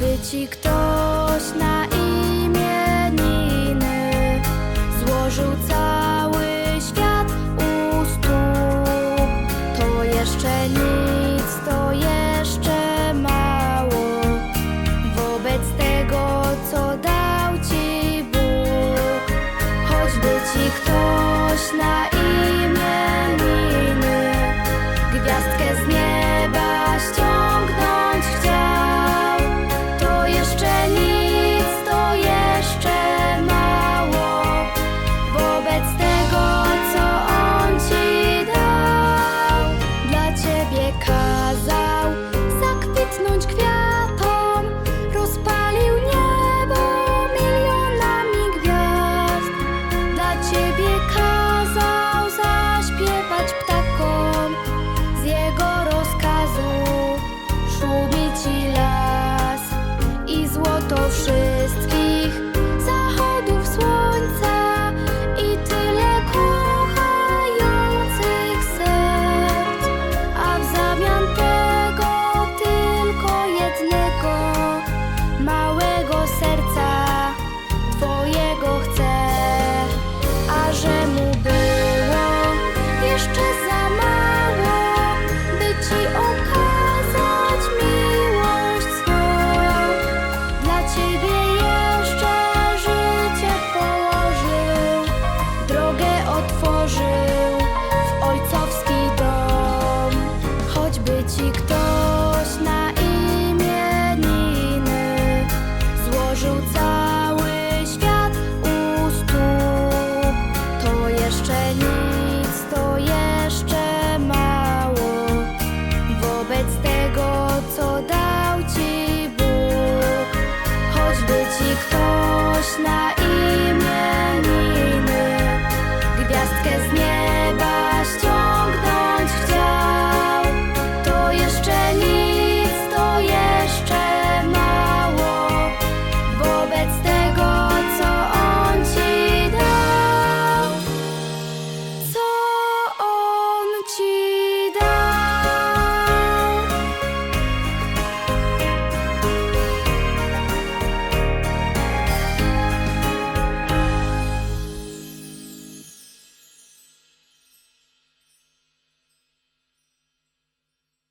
Gdy ci ktoś na imieniny złożył cały świat u stóp, to jeszcze nic, to jeszcze mało wobec tego, co dał ci Bóg. Choćby ci ktoś na imieniny foge.